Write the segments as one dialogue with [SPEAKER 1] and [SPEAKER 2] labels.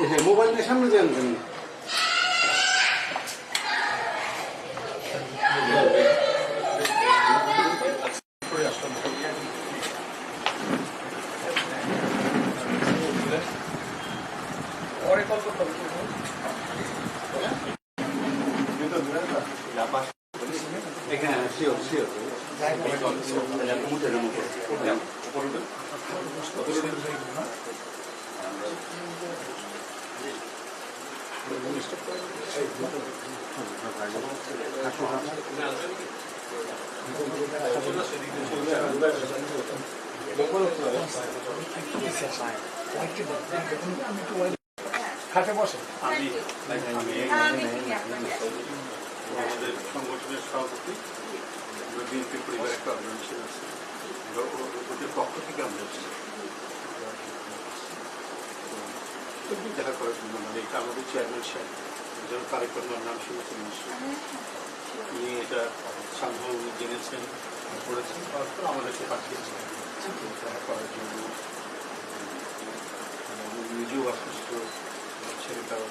[SPEAKER 1] হ্যাঁ মোবাইল নিয়ে সামনে যান কেন এখানে শিওর শিওর খাটে বসে
[SPEAKER 2] আমাদের সংগঠনের সভাপতি আমরা বিএনপি পরিবার একটা অর্গানাইজেশন আছে আমরা ও- ও- ওদের পক্ষ থেকে আমরা এসেছি তো দেখা করার জন্য মানে এটা আমাদের চেয়ারম্যান সাহেব। যেমন তারেক রহমান নাম শুনেছেন নিশ্চয়ই। উনি এটা সম্ভব উনি জেনেছেন করেছেন তারপর আমাদেরকে পাঠিয়েছেন। দেখা করার জন্য মানে নিজেও অসুস্থ ছেলেটাও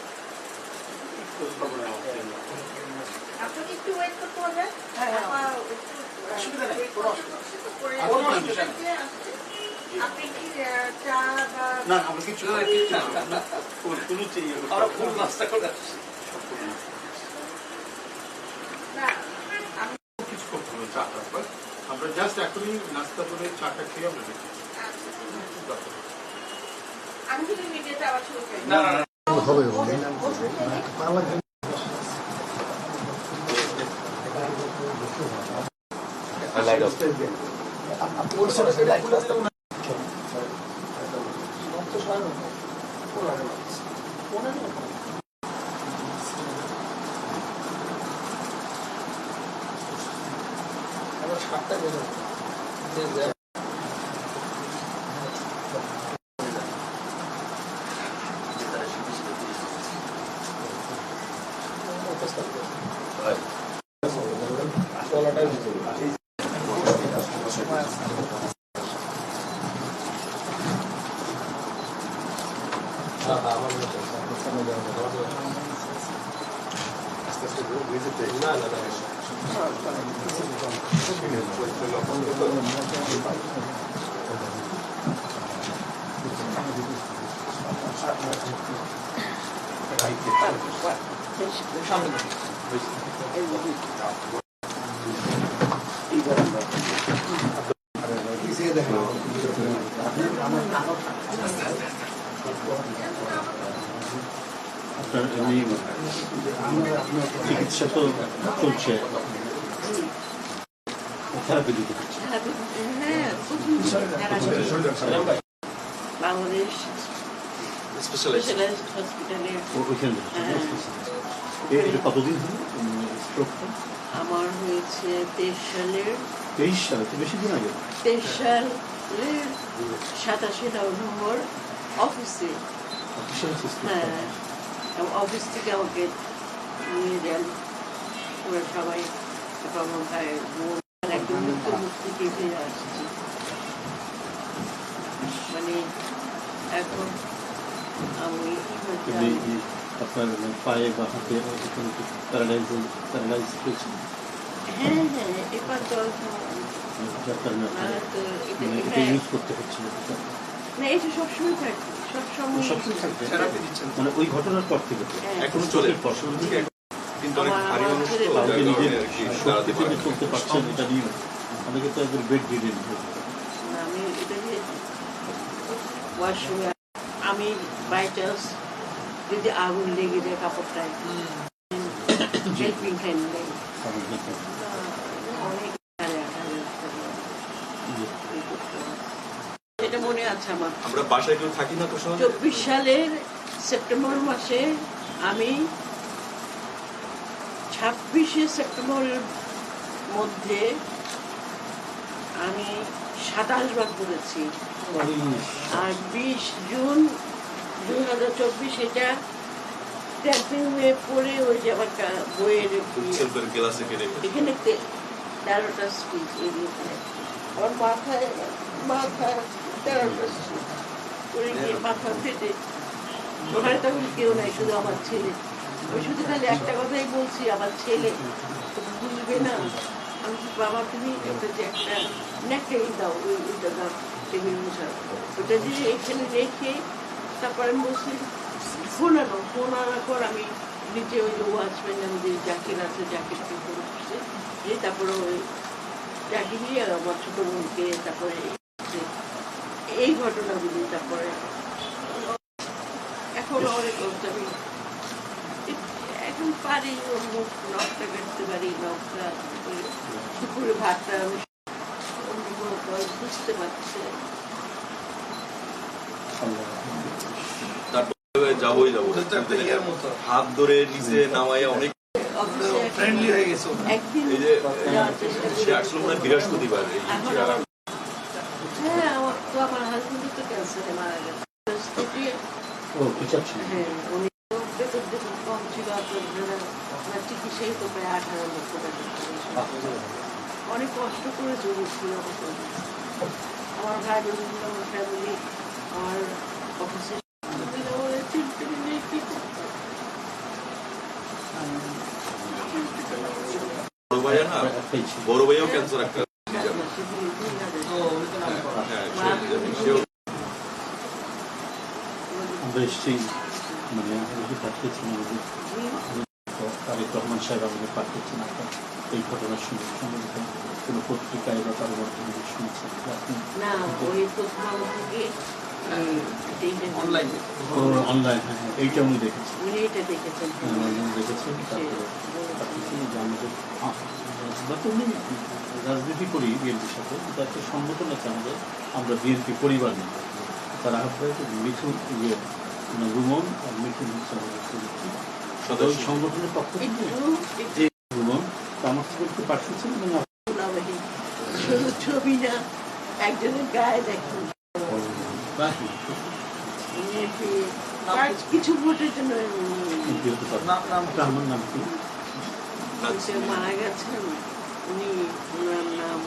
[SPEAKER 2] খোঁজ খবর নেওয়ার জন্য।
[SPEAKER 3] আমার একটু
[SPEAKER 1] অসুবিধা নেই, কোনো অসুবিধা
[SPEAKER 2] না আমরা কিছু কোনো চেয়ে
[SPEAKER 1] ফুল নাস্তা করে
[SPEAKER 3] না
[SPEAKER 2] কিছু করতে হবে চা তারপর আমরা জাস্ট এখনই নাস্তা করে চাটা খেয়ে আমরা দেখি
[SPEAKER 3] আমি যদি মিডিয়াতে আবার শুরু করি
[SPEAKER 2] না না
[SPEAKER 4] চিকিৎসা তো চলছে থেরাপি দিতে হচ্ছে
[SPEAKER 3] হ্যাঁ বাংলাদেশ স্পেশালাইজড হসপিটালে
[SPEAKER 4] ও- ওইখানে
[SPEAKER 3] হ্যাঁ।
[SPEAKER 4] এ- এটা কতদিন হলো স্ট্রোকটা
[SPEAKER 3] আমার হয়েছে তেইশ সালের
[SPEAKER 4] তেইশ সালে তো বেশি দিন আগে
[SPEAKER 3] তেইশ সালের সাতাশে নভেম্বর অফিসে
[SPEAKER 4] অফিসিয়াল সিস্টেম
[SPEAKER 3] হ্যাঁ এবং অফিস থেকে আমাকে নিয়ে যান ওরা সবাই একদম মুক্তি আসছি মানে এখন আমি
[SPEAKER 4] আপনার পায়ে বা হাতে প্যারালাইজ প্যারালাইজ হয়েছে
[SPEAKER 3] হ্যাঁ হ্যাঁ এবার জল
[SPEAKER 4] মানে
[SPEAKER 3] না এটা সবসময় থাকে সবসময়
[SPEAKER 4] সবসময় থাকবে মানে ওই ঘটনার পর থেকে তো।
[SPEAKER 5] এখনও চলে
[SPEAKER 4] পর
[SPEAKER 5] কিন্তু অনেক ভারী
[SPEAKER 3] আমার
[SPEAKER 5] মানুষ তো
[SPEAKER 4] কাউকে নিজের
[SPEAKER 5] দাঁড়াতে পারে।
[SPEAKER 4] চলতে পারছেন এটা নিয়ে অনেকে তো একবার বেড রিডেন
[SPEAKER 3] আমি এটা ওয়াশরুমে আমি বাই চান্স যদি আগুন লেগে যায় কাপড়টায় হেল্পিং হ্যান্ড নেই করতে। এটা মনে আছে আমার।
[SPEAKER 5] আমরা বাসায় কেউ থাকি না তো
[SPEAKER 3] চব্বিশ সালের সেপ্টেম্বর মাসে আমি ছাব্বিশে সেপ্টেম্বরের মধ্যে আমি সাতাশ বার করেছি আর বিশ জুন দুই হাজার চব্বিশ এটা ট্যাম্পিং হয়ে পড়ে ওই যে আমার বইয়ের এখানে তেরোটা স্পিচ এগুলোতে আমার মাথায় মাথায় তেরোটা স্পিচ করে গিয়ে মাথা ফেটে ওখানে তখন কেউ নাই শুধু আমার ছেলে। আমি শুধু খালি একটা কথাই বলছি আমার ছেলে বুঝবে না। আমি কি বাবা তুমি একটা যে একটা নেকটাই দাও ওই ওইটা দাও টেবিল মশা ওটা দিয়ে এখানে রেখে তারপরে আমি বলছি ফোন আনো ফোন আনার পর আমি নিচে ওই যে ওয়াচম্যান আমাদের জাকির আছে জাকিরকে ফোন করছে দিয়ে তারপরে ওই জাকির নিয়ে আমার ছোটো বোনকে তারপরে এই- এই ঘটনাগুলি তারপরে এখন অনেক আমি এখন পারি ওর মুখ নখটা কাটতে পারি ওই দুপুরে ভাতটা আমি বুঝতে পারছে
[SPEAKER 5] যাবোই যাব। হাত ধরে নিচে নামাইয়া অনেক
[SPEAKER 1] ফ্রেন্ডলি হয়ে গেছে
[SPEAKER 5] এই যে সে আসলে মনে হয় বৃহস্পতিবার এই
[SPEAKER 3] এখন
[SPEAKER 5] যে
[SPEAKER 3] আমার হ্যাঁ আমার হাজবেন্ড তো ক্যান্সারে মারা গেছে।
[SPEAKER 2] ও বিচার
[SPEAKER 3] হ্যাঁ উনি তো বেতন বেতন কম ছিল আপনার আপনার চিকিৎসাই তো প্রায় আট হাজার লক্ষ টাকা অনেক কষ্ট করে জমি আমার ভাই বোন আমার ফ্যামিলি আমার অফিসে
[SPEAKER 5] বড় ভাইয়াও ক্যান্সার একটা
[SPEAKER 2] আমরা এসেছি মানে আমাদের পাঠিয়েছেন আমাদের তারেক রহমান সাহেব আমাদের পাঠিয়েছেন আপনার এই ঘটনার সঙ্গে সম্বন্ধিত কোনো পত্রিকায় বা কারও মাধ্যমে শুনেছেন যে আপনি
[SPEAKER 3] না ওই
[SPEAKER 1] অনলাইনে।
[SPEAKER 2] অনলাইন হ্যাঁ এইটা উনি দেখেছেন।
[SPEAKER 3] উনি এটা দেখেছেন।
[SPEAKER 2] দেখেছেন তারপরে পাঠিয়েছেন যে আমাদের আহ, আমরা তো উনি রাজনীতি করি বিএনপির সাথে কিন্তু একটা সংগঠন আছে আমাদের আমরা বিএনপি পরিবার নেই তারা আপনার মিঠুন ইয়ে মানে রুমন আর মিঠুন
[SPEAKER 5] সদস্য
[SPEAKER 2] সংগঠনের পক্ষ থেকে
[SPEAKER 3] একটু
[SPEAKER 2] রুমন তো আমার পাঠিয়েছেন এবং
[SPEAKER 3] শুধু ছবি না একজনের গায়ে দেখুন
[SPEAKER 2] বাকি
[SPEAKER 3] কিছু ভোটের জন্য
[SPEAKER 1] নাম নাম
[SPEAKER 2] আমার নাম কি
[SPEAKER 3] মারা গেছেন উনি ওনার নাম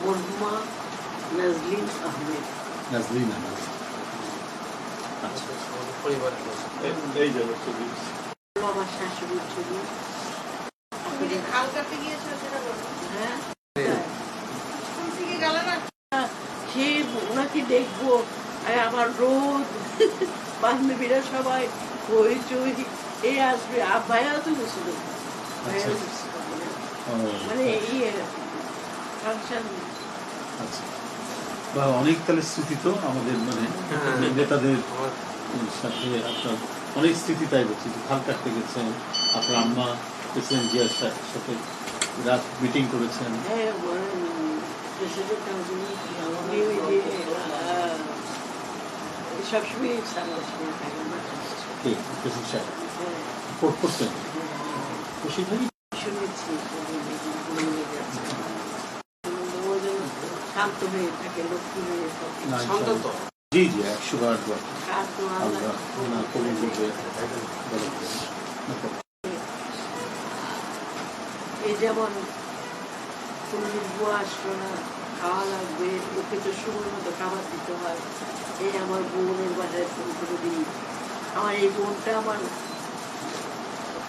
[SPEAKER 3] মরহুমা নাজলিন আহমেদ
[SPEAKER 2] নাজরিন আমার আচ্ছা
[SPEAKER 3] শাশুড়ির ছবি সে ওনাকে দেখব আর আমার রোদ বান্ধবীরা সবাই হই চই এ আসবে আব্বাইও তো গেছিল
[SPEAKER 2] আচ্ছা।
[SPEAKER 3] মানে ইয়ে ফাংশন
[SPEAKER 2] আচ্ছা বা অনেক তাহলে স্মৃতি তো আমাদের মানে নেতাদের সাথে আপনার অনেক স্মৃতি তাই বলছি যে খাল কাটতে গেছেন আপনার আম্মা প্রেসিডেন্ট জিয়ার সাথে রাত মিটিং করেছেন
[SPEAKER 3] হ্যাঁ প্রেসিডেন্ট উনি শান্ত হয়ে থাকে লক্ষ্মী হয়ে থাকে।
[SPEAKER 2] জি জি একশো বার আমরা কবুল করবে
[SPEAKER 3] এই যেমন কোনদিন বুয়া আসলো না খাওয়া লাগবে ওকে তো সময় মতো খাবার দিতে হয়। এই আমার বোনের বাসায় ফোন করে দিই আমার এই বোনটা আমার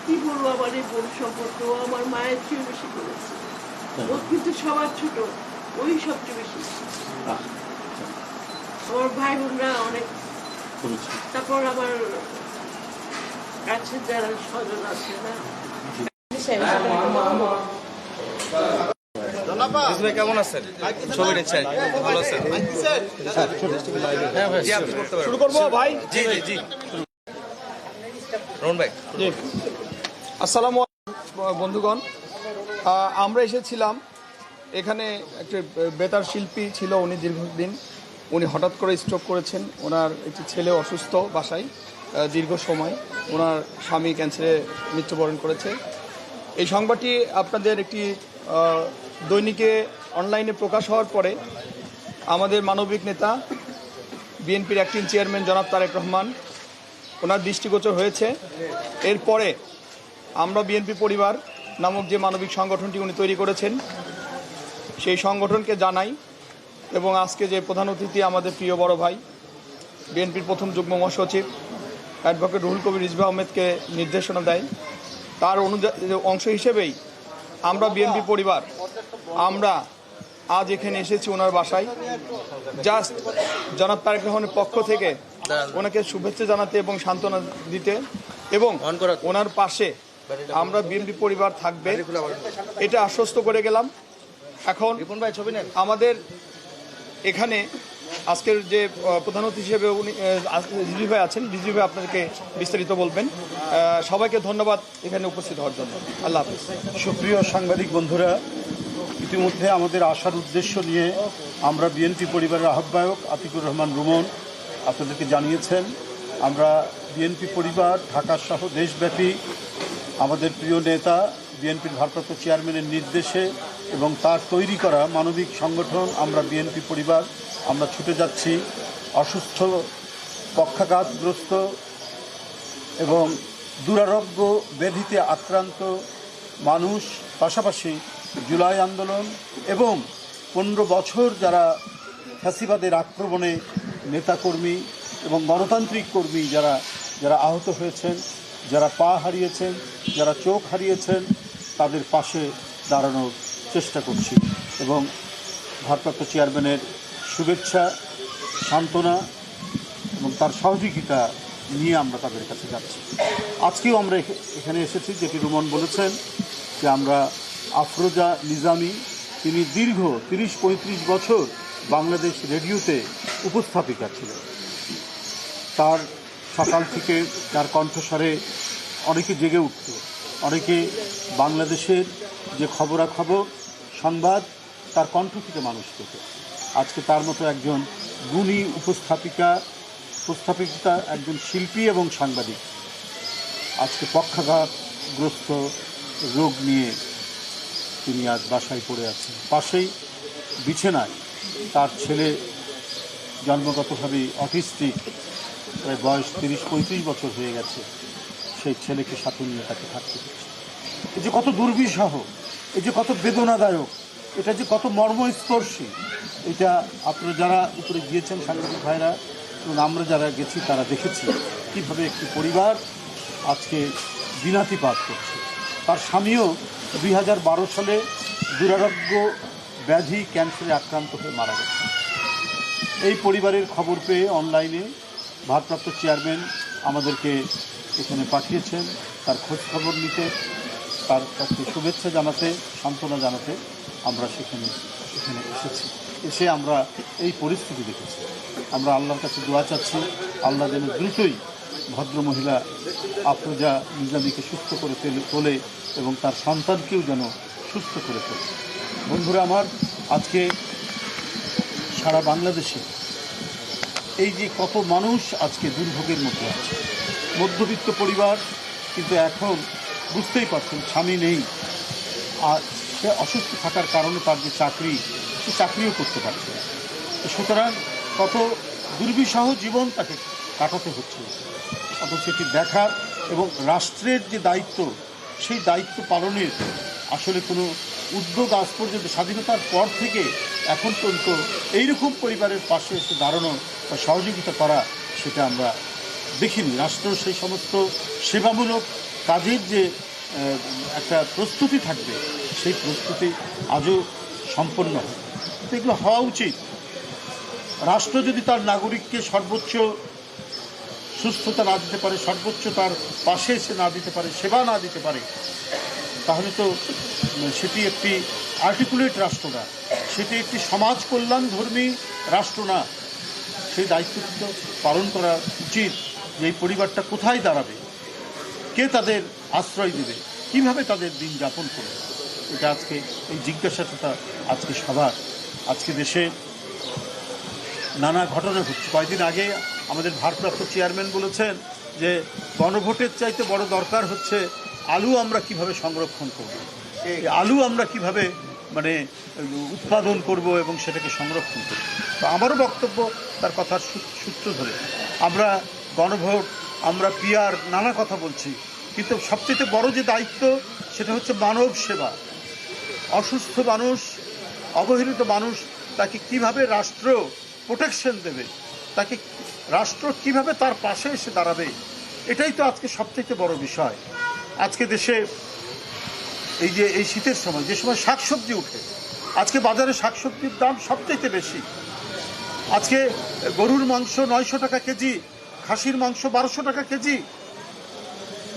[SPEAKER 3] কি বলব আমার এই বোন সম্পর্কে আমার মায়ের চেয়ে বেশি করেছে। ও কিন্তু সবার ছোট। ওই সবচেয়ে বেশি। আমার ভাই বোনরা অনেক তারপর আমার কাছে যারা স্বজন আছে না?
[SPEAKER 1] হ্যাঁ, মা- মা- মা-
[SPEAKER 6] ভাই কেমন আছেন? ছবি নিচ্ছেন ভালো আছেন? ভাই জি আপনি করতে পারেন
[SPEAKER 7] শুরু করব ভাই?
[SPEAKER 6] জি জি জি। রোহন ভাই।
[SPEAKER 7] আসসালামু বন্ধুগণ। আহ, আমরা এসেছিলাম এখানে একটি বেতার শিল্পী ছিল উনি দীর্ঘদিন। উনি হঠাৎ করে স্ট্রোক করেছেন। ওনার একটি ছেলে অসুস্থ বাসায় দীর্ঘ সময়। ওনার স্বামী ক্যান্সারে মৃত্যুবরণ করেছে। এই সংবাদটি আপনাদের একটি দৈনিকে অনলাইনে প্রকাশ হওয়ার পরে আমাদের মানবিক নেতা, বিএনপির অ্যাক্টিং চেয়ারম্যান জনাব তারেক রহমান, ওনার দৃষ্টিগোচর হয়েছে। এরপরে আমরা বিএনপি পরিবার নামক যে মানবিক সংগঠনটি উনি তৈরি করেছেন সেই সংগঠনকে জানাই এবং আজকে যে প্রধান অতিথি আমাদের প্রিয় বড় ভাই বিএনপির প্রথম যুগ্ম মহাসচিব অ্যাডভোকেট রুহুল কবির রিজভা আহমেদকে নির্দেশনা দেয়। তার অনুযায়ী অংশ হিসেবেই আমরা বিএনপি পরিবার আমরা আজ এখানে এসেছি ওনার বাসায়। জাস্ট জনাব তারেক রহমানের পক্ষ থেকে ওনাকে শুভেচ্ছা জানাতে এবং সান্ত্বনা দিতে এবং ওনার পাশে আমরা বিএনপি পরিবার থাকবে। এটা আশ্বস্ত করে গেলাম। এখন
[SPEAKER 6] রিপন ভাই ছবি নেন।
[SPEAKER 7] আমাদের এখানে আজকের যে প্রধান অতিথি হিসেবে উনি রিজভি ভাই আছেন। রিজভি ভাই আপনাদেরকে বিস্তারিত বলবেন। সবাইকে ধন্যবাদ এখানে উপস্থিত হওয়ার জন্য। আল্লাহ হাফিজ।
[SPEAKER 2] সুপ্রিয় সাংবাদিক বন্ধুরা ইতিমধ্যে আমাদের আসার উদ্দেশ্য নিয়ে আমরা বিএনপি পরিবারের আহ্বায়ক আতিকুর রহমান রুমন আপনাদেরকে জানিয়েছেন আমরা বিএনপি পরিবার ঢাকা সহ দেশব্যাপী আমাদের প্রিয় নেতা বিএনপির ভারপ্রাপ্ত চেয়ারম্যানের নির্দেশে এবং তার তৈরি করা মানবিক সংগঠন, আমরা বিএনপি পরিবার, আমরা ছুটে যাচ্ছি অসুস্থ, পক্ষাঘাতগ্রস্ত এবং দুরারোগ্য ব্যাধিতে আক্রান্ত মানুষ, পাশাপাশি জুলাই আন্দোলন এবং পনেরো বছর যারা ফ্যাসিবাদের আক্রমণে নেতাকর্মী এবং গণতান্ত্রিক কর্মী যারা যারা আহত হয়েছেন, যারা পা হারিয়েছেন, যারা চোখ হারিয়েছেন, তাদের পাশে দাঁড়ানোর চেষ্টা করছি এবং ভারপ্রাপ্ত চেয়ারম্যানের শুভেচ্ছা, সান্ত্বনা এবং তার সহযোগিতা নিয়ে আমরা তাদের কাছে যাচ্ছি। আজকেও আমরা এখে- এখানে এসেছি, যেটি রুমন বলেছেন যে আমরা আফরোজা নিজামি, তিনি দীর্ঘ তিরিশ পঁয়ত্রিশ বছর বাংলাদেশ রেডিওতে উপস্থাপিকা ছিলেন। তার সকাল থেকে তার কণ্ঠস্বরে অনেকে জেগে উঠত, অনেকে বাংলাদেশের যে খবরাখবর সংবাদ তার কণ্ঠ থেকে মানুষ পেত। আজকে তার মতো একজন গুণী উপস্থাপিকা উপস্থাপিকা একজন শিল্পী এবং সাংবাদিক আজকে পক্ষাঘাতগ্রস্ত রোগ নিয়ে তিনি আজ বাসায় পড়ে আছেন। পাশেই বিছানায় তার ছেলে জন্মগতভাবে অটিস্টিক, প্রায় বয়স তিরিশ, পঁয়ত্রিশ বছর হয়ে গেছে। সেই ছেলেকে সাথে নিয়ে তাকে থাকতে হচ্ছে। যে কত দুর্বিষহ এই যে কত বেদনাদায়ক, এটা যে কত মর্মস্পর্শী, এটা আপনারা যারা উপরে গিয়েছেন সাংবাদিক ভাইরা এবং আমরা যারা গেছি তারা দেখেছি কীভাবে একটি পরিবার আজকে দিনাতিপাত করছে। তার স্বামীও দুই হাজার বারো সালে দুরারোগ্য ব্যাধি ক্যান্সারে আক্রান্ত হয়ে মারা গেছে। এই পরিবারের খবর পেয়ে অনলাইনে ভারপ্রাপ্ত চেয়ারম্যান আমাদেরকে এখানে পাঠিয়েছেন, তার খোঁজ খবর নিতে তার কাছে শুভেচ্ছা জানাতে, সান্ত্বনা জানাতে আমরা সেখানে এখানে এসেছি। এসে আমরা এই পরিস্থিতি দেখেছি। আমরা আল্লাহর কাছে দোয়া চাচ্ছি, আল্লাহ যেন দ্রুতই ভদ্রমহিলা আফরোজা নিজামীকে সুস্থ করে তোলে এবং তার সন্তানকেও যেন সুস্থ করে তোলে। বন্ধুরা আমার, আজকে সারা বাংলাদেশে এই যে কত মানুষ আজকে দুর্ভোগের মধ্যে আছে। মধ্যবিত্ত পরিবার, কিন্তু এখন বুঝতেই স্বামী নেই। আর সে অসুস্থ থাকার কারণে তার যে চাকরি, সে চাকরিও করতে পারছে সুতরাং কত দুর্বিষহ জীবন তাকে কাটাতে হচ্ছে। অথচ সেটি দেখার এবং রাষ্ট্রের যে দায়িত্ব, সেই দায়িত্ব পালনের আসলে কোনো উদ্যোগ আজ পর্যন্ত স্বাধীনতার পর থেকে এখন পর্যন্ত এইরকম পরিবারের পাশে এসে দাঁড়ানো বা সহযোগিতা করা, সেটা আমরা দেখিনি। রাষ্ট্র সেই সমস্ত সেবামূলক কাজের যে একটা প্রস্তুতি থাকবে, সেই প্রস্তুতি আজও সম্পন্ন এগুলো হওয়া উচিত। রাষ্ট্র যদি তার নাগরিককে সর্বোচ্চ সুস্থতা না দিতে পারে, সর্বোচ্চ তার পাশে এসে না দিতে পারে, সেবা না দিতে পারে, তাহলে তো সেটি একটি আর্টিকুলেট রাষ্ট্র না। সেটি একটি সমাজ কল্যাণ ধর্মী রাষ্ট্র না। সেই দায়িত্ব পালন করা উচিত যে এই পরিবারটা কোথায় দাঁড়াবে। কে তাদের আশ্রয় দেবে? কীভাবে তাদের দিন যাপন করবে? এটা আজকে এই জিজ্ঞাসাটা আজকে সবার। আজকে দেশে নানা ঘটনা ঘটছে। কয়েকদিন আগে আমাদের ভারপ্রাপ্ত চেয়ারম্যান বলেছেন যে গণভোটের চাইতে বড় দরকার হচ্ছে আলু আমরা কীভাবে সংরক্ষণ করব? আলু আমরা কীভাবে মানে উৎপাদন করব এবং সেটাকে সংরক্ষণ করব? তো আমারও বক্তব্য তার কথার সূত্র ধরে। আমরা গণভোট আমরা পিয়ার নানা কথা বলছি, কিন্তু সবচেয়ে বড় যে দায়িত্ব সেটা হচ্ছে মানব সেবা। অসুস্থ মানুষ, অবহেলিত মানুষ তাকে কীভাবে রাষ্ট্র প্রোটেকশন দেবে, তাকে রাষ্ট্র কীভাবে তার পাশে এসে দাঁড়াবে, এটাই তো আজকে সবথেকে বড় বিষয়। আজকে দেশে এই যে, এই শীতের সময়, যে সময় শাকসবজি উঠে, আজকে বাজারে শাকসবজির দাম সবচেয়ে বেশি। আজকে গরুর মাংস নয়শো টাকা কেজি খাসির মাংস বারোশো টাকা কেজি।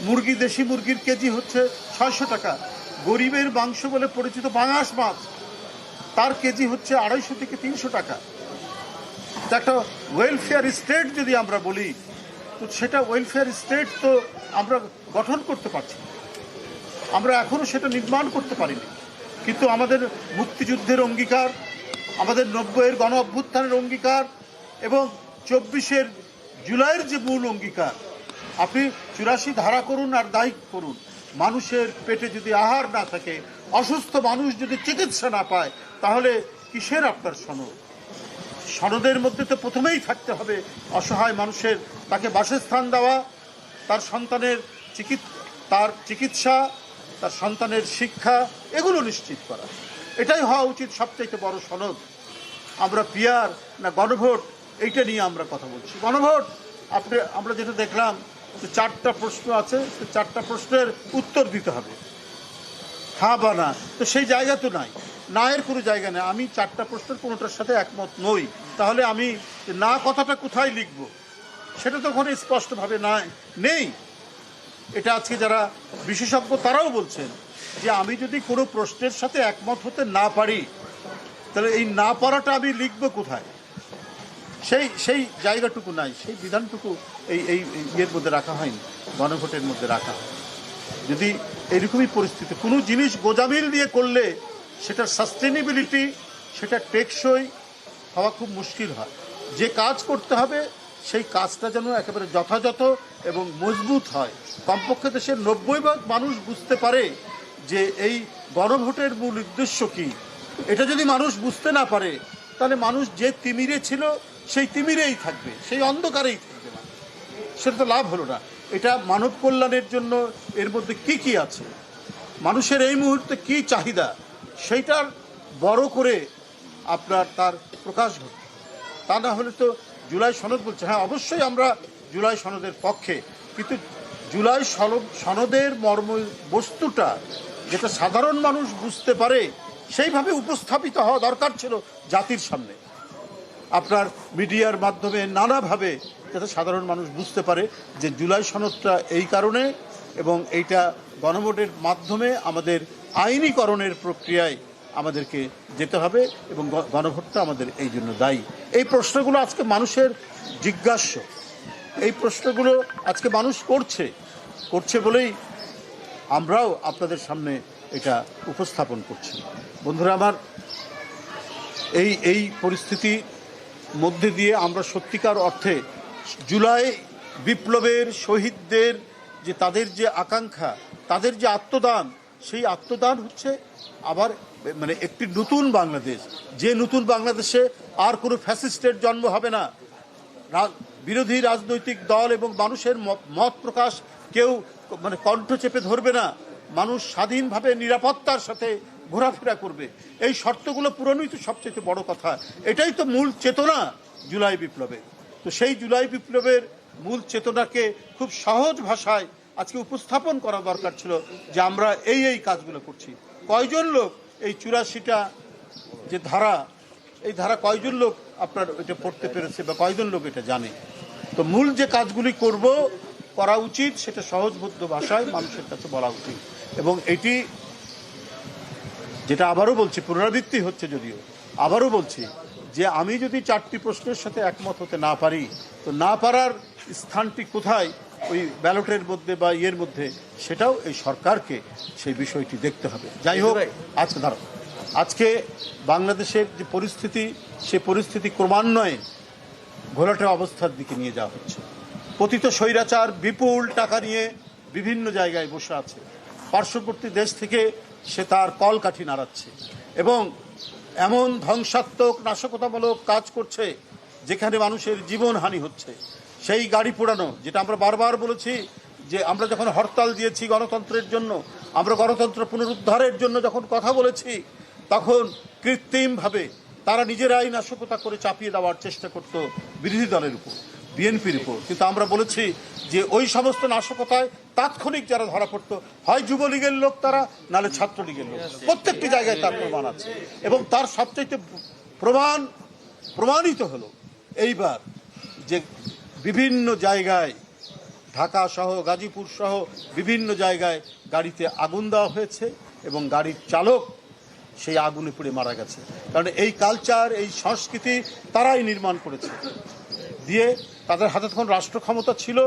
[SPEAKER 2] মুরগি, দেশি মুরগির কেজি হচ্ছে ছয়শো টাকা। গরিবের মাংস বলে পরিচিত বাঙাস মাছ, তার কেজি হচ্ছে আড়াইশো থেকে তিনশো টাকা। একটা ওয়েলফেয়ার স্টেট যদি আমরা বলি, তো সেটা ওয়েলফেয়ার স্টেট তো আমরা গঠন করতে পারছি আমরা এখনও সেটা নির্মাণ করতে পারিনি। কিন্তু আমাদের মুক্তিযুদ্ধের অঙ্গীকার, আমাদের নব্বইয়ের গণ অভ্যুত্থানের অঙ্গীকার এবং চব্বিশের জুলাইয়ের যে মূল অঙ্গীকার, আপনি চুরাশি ধারা করুন আর দায়ী করুন। মানুষের পেটে যদি আহার না থাকে, অসুস্থ মানুষ যদি চিকিৎসা না পায়, তাহলে কিসের আপনার সনদ? সনদের মধ্যে তো প্রথমেই থাকতে হবে অসহায় মানুষের। তাকে বাসস্থান দেওয়া, তার সন্তানের তার চিকিৎসা, তার সন্তানের শিক্ষা, এগুলো নিশ্চিত করা। এটাই হওয়া উচিত সবচাইতে বড় সনদ। আমরা পিয়ার না গণভোট এইটা নিয়ে আমরা কথা বলছি। গণভোট আপনি, আমরা যেটা দেখলাম চারটা প্রশ্ন আছে, সে চারটা প্রশ্নের উত্তর দিতে হবে। হ্যাঁ বা না? তো সেই জায়গা তো নাই। না এর কোনো জায়গা নেই। আমি চারটা প্রশ্নের কোনোটার সাথে একমত নই। তাহলে আমি না কথাটা কোথায় লিখব? সেটা তো ওখানে স্পষ্টভাবে নাই নেই। এটা আজকে যারা বিশেষজ্ঞ, তারাও বলছেন যে আমি যদি কোনো প্রশ্নের সাথে একমত হতে না পারি, তাহলে এই না পারাটা আমি লিখব কোথায়? সেই সেই জায়গাটুকু নাই, সেই বিধানটুকু এই এই ইয়ের মধ্যে রাখা হয়নি, গণভোটের মধ্যে রাখা হয় যদি এরকমই পরিস্থিতি, কোনো জিনিস গোজামিল দিয়ে করলে সেটার সাস্টেনেবিলিটি সেটা টেকসই হওয়া খুব মুশকিল হয়। যে কাজ করতে হবে, সেই কাজটা যেন একেবারে যথাযথ এবং মজবুত হয়। কমপক্ষে দেশের নব্বই ভাগ মানুষ বুঝতে পারে যে এই গণভোটের মূল উদ্দেশ্য কী। এটা যদি মানুষ বুঝতে না পারে, তাহলে মানুষ যে তিমিরে ছিল সেই তিমিরেই থাকবে, সেই অন্ধকারেই থাকবে মানুষ। সেটা তো লাভ হলো না। এটা মানব কল্যাণের জন্য এর মধ্যে কি কি আছে? মানুষের এই মুহূর্তে কি চাহিদা? সেইটার বড় করে আপনার তার প্রকাশ ঘটে তা না হলে তো জুলাই সনদ বলছে। হ্যাঁ অবশ্যই আমরা জুলাই সনদের পক্ষে, কিন্তু জুলাই সনদ- সনদের মর্ম বস্তুটা যেটা সাধারণ মানুষ বুঝতে পারে, সেইভাবে উপস্থাপিত হওয়া দরকার ছিল জাতির সামনে। আপনার মিডিয়ার মাধ্যমে নানাভাবে যাতে সাধারণ মানুষ বুঝতে পারে যে জুলাই সনদটা এই কারণে এবং এইটা গণভোটের মাধ্যমে আমাদের আইনীকরণের প্রক্রিয়ায় আমাদেরকে যেতে হবে এবং গণভোটটা আমাদের এই জন্য দায়ী। এই প্রশ্নগুলো আজকে মানুষের জিজ্ঞাস্য। এই প্রশ্নগুলো আজকে মানুষ করছে। করছে বলেই আমরাও আপনাদের সামনে এটা উপস্থাপন করছি। বন্ধুরা আমার এই এই পরিস্থিতি মধ্যে দিয়ে আমরা সত্যিকার অর্থে জুলাই বিপ্লবের শহীদদের যে তাদের যে আকাঙ্ক্ষা, তাদের যে আত্মদান, সেই আত্মদান হচ্ছে আবার মানে একটি নতুন বাংলাদেশ। যে নতুন বাংলাদেশে আর কোনো ফ্যাসিস্টের জন্ম হবে না। বিরোধী রাজনৈতিক দল এবং মানুষের মত প্রকাশ কেউ মানে কণ্ঠ চেপে ধরবে না। মানুষ স্বাধীনভাবে নিরাপত্তার সাথে ঘোরাফেরা করবে। এই শর্তগুলো পূরণই তো সবচেয়ে বড় কথা। এটাই তো মূল চেতনা জুলাই বিপ্লবের। তো সেই জুলাই বিপ্লবের মূল চেতনাকে খুব সহজ ভাষায় আজকে উপস্থাপন করা দরকার ছিল যে আমরা এই এই কাজগুলো করছি। কয়জন লোক এই চুরাশিটা যে ধারা, এই ধারা কয়জন লোক আপনার এটা পড়তে পেরেছে বা কয়জন লোক এটা জানে? তো মূল যে কাজগুলি করব, করা উচিত, সেটা সহজবোধ্য ভাষায় মানুষের কাছে বলা উচিত। এবং এটি যেটা আবারও বলছি পুনরাবৃত্তি হচ্ছে যদিও। আবারও বলছি যে আমি যদি চারটি প্রশ্নের সাথে একমত হতে না পারি তো না পারার স্থানটি কোথায় ওই ব্যালটের মধ্যে বা ইয়ের মধ্যে সেটাও এই সরকারকে সেই বিষয়টি দেখতে হবে। যাই হোক আজকে ধরো আজকে বাংলাদেশের যে পরিস্থিতি সেই পরিস্থিতি ক্রমান্বয়ে ঘোলাটে অবস্থার দিকে নিয়ে যাওয়া হচ্ছে। পতিত স্বৈরাচার বিপুল টাকা নিয়ে বিভিন্ন জায়গায় বসে আছে। পার্শ্ববর্তী দেশ থেকে সে তার কলকাঠি নাড়াচ্ছে। এবং এমন ধ্বংসাত্মক নাশকতামূলক কাজ করছে, যেখানে মানুষের জীবনহানি হচ্ছে। সেই গাড়ি পোড়ানো, যেটা আমরা বারবার বলেছি যে আমরা যখন হরতাল দিয়েছি গণতন্ত্রের জন্য, আমরা গণতন্ত্র পুনরুদ্ধারের জন্য যখন কথা বলেছি, তখন কৃত্রিমভাবে তারা নিজেরাই নাশকতা করে চাপিয়ে দেওয়ার চেষ্টা করত বিরোধী দলের উপর। বিএনপির উপর কিন্তু আমরা বলেছি যে ওই সমস্ত নাশকতায় তাৎক্ষণিক যারা ধরা পড়তো, হয় যুবলীগের লোক তারা নালে ছাত্রলীগের লোক প্রত্যেকটি জায়গায় তার প্রমাণ আছে। এবং তার সবচাইতে প্রমাণ, প্রমাণিত হলো এইবার যে বিভিন্ন জায়গায়, ঢাকা সহ, গাজীপুর সহ বিভিন্ন জায়গায় গাড়িতে আগুন দেওয়া হয়েছে এবং গাড়ির চালক সেই আগুনে পুড়ে মারা গেছে। কারণ এই কালচার এই সংস্কৃতি তারাই নির্মাণ করেছে। দিয়ে তাদের হাতে তখন রাষ্ট্র ক্ষমতা ছিল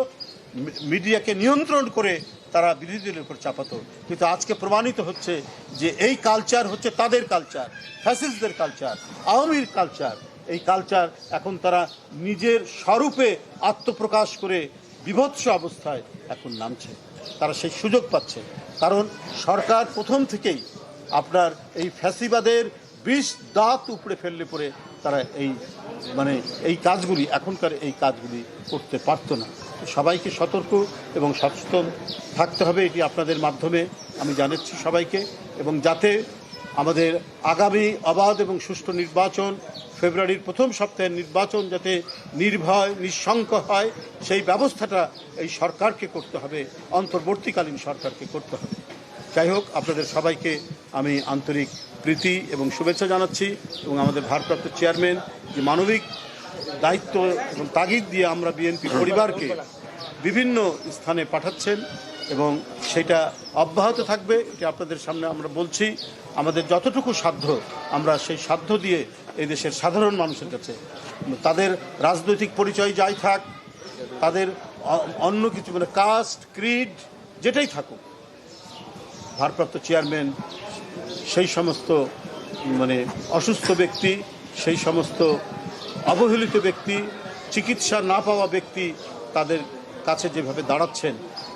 [SPEAKER 2] মিডিয়াকে নিয়ন্ত্রণ করে তারা বিরোধীদের উপর চাপাতো। কিন্তু আজকে প্রমাণিত হচ্ছে যে এই কালচার হচ্ছে তাদের কালচার ফ্যাসিস্টদের কালচার আওয়ামীর কালচার এই কালচার এখন তারা নিজের স্বরূপে আত্মপ্রকাশ করে বিভৎস অবস্থায় এখন নামছে। তারা সেই সুযোগ পাচ্ছে। কারণ সরকার প্রথম থেকেই আপনার এই ফ্যাসিবাদের বিষ দাঁত উপড়ে ফেললে পরে তারা এই মানে এই কাজগুলি, এখনকার এই কাজগুলি করতে পারতো না। সবাইকে সতর্ক এবং সচেতন থাকতে হবে, এটি আপনাদের মাধ্যমে আমি জানাচ্ছি সবাইকে। এবং যাতে আমাদের আগামী অবাধ এবং সুষ্ঠু নির্বাচন, ফেব্রুয়ারির প্রথম সপ্তাহের নির্বাচন যাতে নির্ভয় নিঃশঙ্ক হয়, সেই ব্যবস্থাটা এই সরকারকে করতে হবে, অন্তর্বর্তীকালীন সরকারকে করতে হবে। যাই হোক, আপনাদের সবাইকে আমি আন্তরিক প্রীতি এবং শুভেচ্ছা জানাচ্ছি এবং আমাদের ভারপ্রাপ্ত চেয়ারম্যান যে মানবিক দায়িত্ব এবং তাগিদ দিয়ে আমরা বিএনপি পরিবারকে বিভিন্ন স্থানে পাঠাচ্ছেন এবং সেটা অব্যাহত থাকবে, এটি আপনাদের সামনে আমরা বলছি। আমাদের যতটুকু সাধ্য, আমরা সেই সাধ্য দিয়ে এই দেশের সাধারণ মানুষের কাছে তাদের রাজনৈতিক পরিচয় যাই থাক, তাদের অন্য কিছু মানে কাস্ট ক্রিড যেটাই থাকুক, ভারপ্রাপ্ত চেয়ারম্যান সেই সমস্ত মানে অসুস্থ ব্যক্তি, সেই সমস্ত অবহেলিত ব্যক্তি, চিকিৎসা না পাওয়া ব্যক্তি তাদের কাছে যেভাবে দাঁড়াচ্ছেন,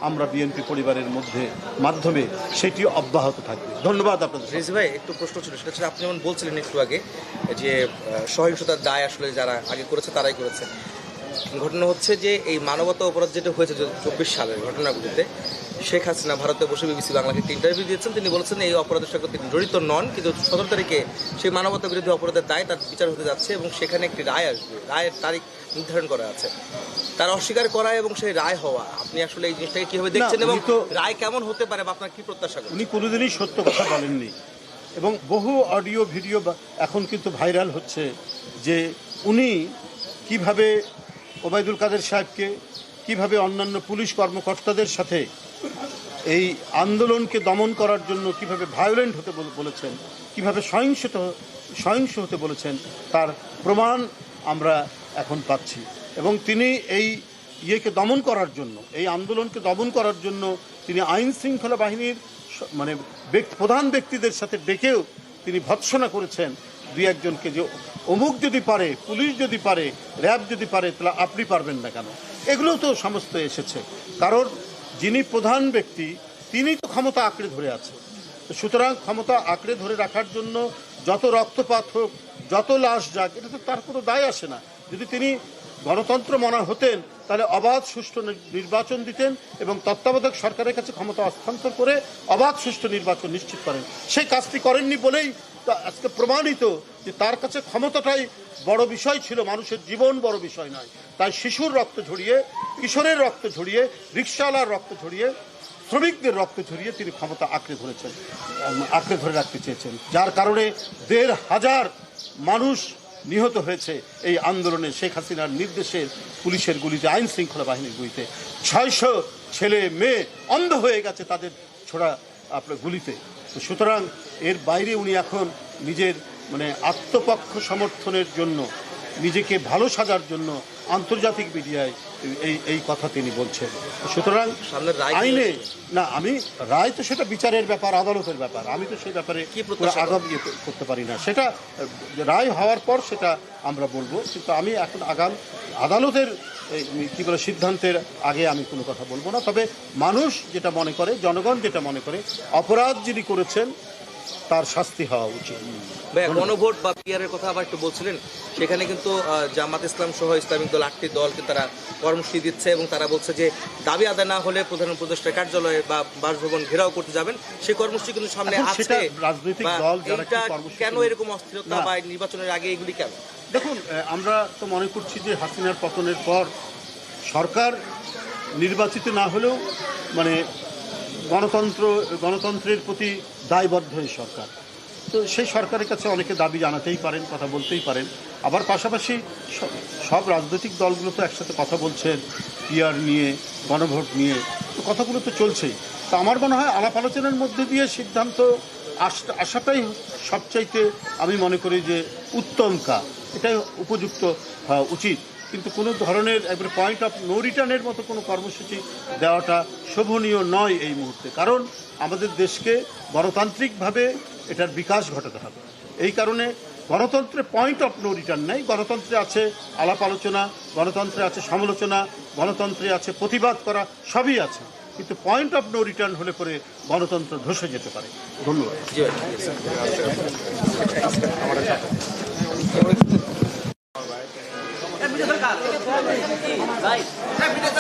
[SPEAKER 2] আমরা বিএনপি পরিবারের মধ্যে মাধ্যমে সেটি অব্যাহত থাকবে। ধন্যবাদ আপনাদের।
[SPEAKER 6] রিজি ভাই, একটু প্রশ্ন ছিল, সেটা হচ্ছে আপনি যেমন বলছিলেন একটু আগে যে সহিংসতার দায় আসলে যারা আগে করেছে, তারাই করেছে। ঘটনা হচ্ছে যে, এই মানবতা অপরাধ যেটা হয়েছে চব্বিশ সালের ঘটনাগুলিতে শেখ হাসিনা ভারতে বসে বিবিসি বাংলাকে একটি ইন্টারভিউ দিয়েছেন। তিনি বলেছেন এই অপরাধের সঙ্গে তিনি জড়িত নন কিন্তু সতেরো তারিখে সেই মানবতা বিরোধী অপরাধের দায় তার বিচার হতে যাচ্ছে এবং সেখানে একটি রায় আসবে। রায়ের তারিখ নির্ধারণ করা আছে। তার অস্বীকার করা এবং সেই রায় হওয়া। আপনি আসলে এই জিনিসটাকে কীভাবে দেখছেন এবং রায় কেমন হতে পারে বা আপনার কি প্রত্যাশা করেন
[SPEAKER 2] উনি কোনোদিনই সত্য কথা বলেননি। এবং বহু অডিও ভিডিও এখন কিন্তু ভাইরাল হচ্ছে যে উনি কীভাবে ওবায়দুল কাদের সাহেবকে কীভাবে অন্যান্য পুলিশ কর্মকর্তাদের সাথে এই আন্দোলনকে দমন করার জন্য কীভাবে ভায়োলেন্ট হতে বলেছেন, কীভাবে সহিংসত সহিংস হতে বলেছেন, তার প্রমাণ আমরা এখন পাচ্ছি। এবং তিনি এই ইয়েকে দমন করার জন্য, এই আন্দোলনকে দমন করার জন্য তিনি আইন শৃঙ্খলা বাহিনীর মানে প্রধান ব্যক্তিদের সাথে ডেকেও তিনি ভৎসনা করেছেন। দুই একজনকে যে অমুক যদি পারে, পুলিশ যদি পারে, র্যাব যদি পারে, তাহলে আপনি পারবেন না কেন? এগুলোও তো সমস্ত এসেছে। কারণ যিনি প্রধান ব্যক্তি, তিনি তো ক্ষমতা আঁকড়ে ধরে আছে সুতরাং ক্ষমতা আঁকড়ে ধরে রাখার জন্য যত রক্তপাত হোক, যত লাশ যাক, এটা তো তার কোনো দায় আসে না। যদি তিনি গণতন্ত্র মনা হতেন, তাহলে অবাধ সুষ্ঠু নির্বাচন দিতেন এবং তত্ত্বাবধায়ক সরকারের কাছে ক্ষমতা হস্তান্তর করে অবাধ সুষ্ঠু নির্বাচন নিশ্চিত করেন। সেই কাজটি করেননি বলেই আজকে প্রমাণিত যে তার কাছে ক্ষমতাটাই বড় বিষয় ছিল মানুষের জীবন বড় বিষয় নয়। তাই শিশুর রক্ত ঝরিয়ে, কিশোরের রক্ত ঝরিয়ে, রিক্সাওয়ালার রক্ত ঝরিয়ে, শ্রমিকদের রক্ত ঝরিয়ে তিনি ক্ষমতা আঁকড়ে ধরেছেন আঁকড়ে ধরে রাখতে চেয়েছেন। যার কারণে দেড় হাজার মানুষ নিহত হয়েছে এই আন্দোলনে শেখ হাসিনার নির্দেশে পুলিশের গুলিতে, আইন শৃঙ্খলা বাহিনীর গুলিতে। ছয়শো ছেলে মেয়ে অন্ধ হয়ে গেছে তাদের ছোড়া, আপনার গুলিতে। সুতরাং এর বাইরে উনি এখন নিজের মানে আত্মপক্ষ সমর্থনের জন্য নিজেকে ভালো সাজার জন্য আন্তর্জাতিক মিডিয়ায় এই এই কথা তিনি বলছেন। সুতরাং আইনে না আমি রায় তো সেটা বিচারের ব্যাপার আদালতের ব্যাপার। আমি তো সেই ব্যাপারে আগাম ইয়ে করতে পারি না। সেটা রায় হওয়ার পর সেটা আমরা বলব কিন্তু আমি এখন আগাম আদালতের কি বলে সিদ্ধান্তের আগে আমি কোনো কথা বলব না। তবে মানুষ যেটা মনে করে জনগণ যেটা মনে করে অপরাধ যিনি করেছেন তার শাস্তি হওয়া উচিত।
[SPEAKER 6] গণভোট বা পিয়ারের কথা আবার একটু বলছিলেন সেখানে কিন্তু জামাত ইসলাম সহ ইসলামিক দল আটটি দলকে তারা কর্মসূচি দিচ্ছে এবং তারা বলছে যে দাবি আদায় না হলে প্রধান উপদেষ্টার কার্যালয়ে বা বাসভবন ঘেরাও করতে যাবেন। সেই কর্মসূচি কিন্তু সামনে আছে
[SPEAKER 2] রাজনৈতিক দল
[SPEAKER 6] কেন এরকম অস্থিরতা। বা নির্বাচনের আগে এগুলি কেন?
[SPEAKER 2] দেখুন আমরা তো মনে করছি যে হাসিনার পতনের পর সরকার নির্বাচিত না হলেও মানে গণতন্ত্র গণতন্ত্রের প্রতি দায়বদ্ধ এই সরকার। তো সেই সরকারের কাছে অনেকে দাবি জানাতেই পারেন, কথা বলতেই পারেন। আবার পাশাপাশি সব রাজনৈতিক দলগুলো তো একসাথে কথা বলছেন পিয়ার নিয়ে, গণভোট নিয়ে, তো কথাগুলো তো চলছেই। তো আমার মনে হয় আলাপ আলোচনার মধ্যে দিয়ে সিদ্ধান্ত আস- আসাটাই সবচাইতে আমি মনে করি যে উত্তম কাজ এটাই উপযুক্ত হওয়া উচিত। কিন্তু কোনো ধরনের একবারে পয়েন্ট অফ নো রিটার্নের মতো কোনো কর্মসূচি দেওয়াটা শোভনীয় নয় এই মুহূর্তে। কারণ আমাদের দেশকে গণতান্ত্রিকভাবে এটার বিকাশ ঘটাতে হবে। এই কারণে গণতন্ত্রে পয়েন্ট অফ নো রিটার্ন নেই। গণতন্ত্রে আছে আলাপ আলোচনা গণতন্ত্রে আছে সমালোচনা গণতন্ত্রে আছে প্রতিবাদ করা সবই আছে। কিন্তু পয়েন্ট অফ নো রিটার্ন হলে পরে গণতন্ত্র ধসে যেতে পারে। ধন্যবাদ।
[SPEAKER 6] জি একটা ভিডিও দরকার
[SPEAKER 3] ভাই একটা ভিডিও